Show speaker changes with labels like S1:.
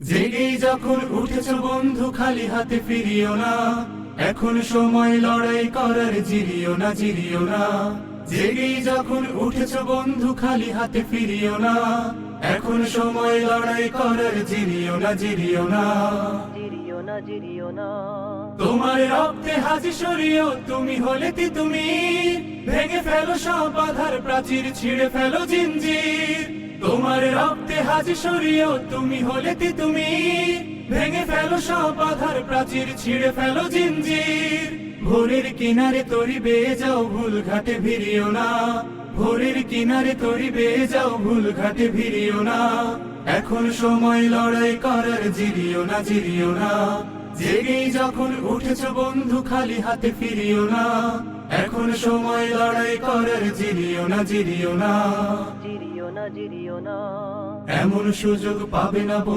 S1: জেগেই যখন উঠেছ বন্ধু খালি হাতে ফিরিও না। এখন সময় লড়াই করার জিরিও না জিরিও না। জেগেই যখন উঠেছ বন্ধু খালি হাতে ফিরিও না। এখন সময় লড়াই করার জিরিও না জিরিও না।
S2: জিরিও না জিরিও না।
S1: তোমার রক্তে হাজি সরিও তুমি হলে তি তুমি। ভেঙে ফেলো সব বাধার প্রাচীর ছিঁড়ে ফেলো জিঞ্জির তোমার রক্তে সরিয়েও তুমি হলে তি তুমি। ভেঙে ফেলো সব বাধার প্রাচীর ছিঁড়ে ফেলো জিঞ্জির। ভোরের কিনারে তরি বেয়ে যাও ভুল ঘাটে ভিড়িও না। ভোরের কিনারে তরি বেয়ে যাও ভুল ঘাটে ভিড়িও না। এখন সময় লড়াই করার জিরিও না জিরিও না। জেগেই যখন উঠেছ বন্ধু খালি হাতে ফিরিও না। এখন সময় লড়াই করার জিরিও না জিরিও না।
S2: জিরিও না জিরিও না।
S1: এমন সুযোগ পাবে না বন্ধু।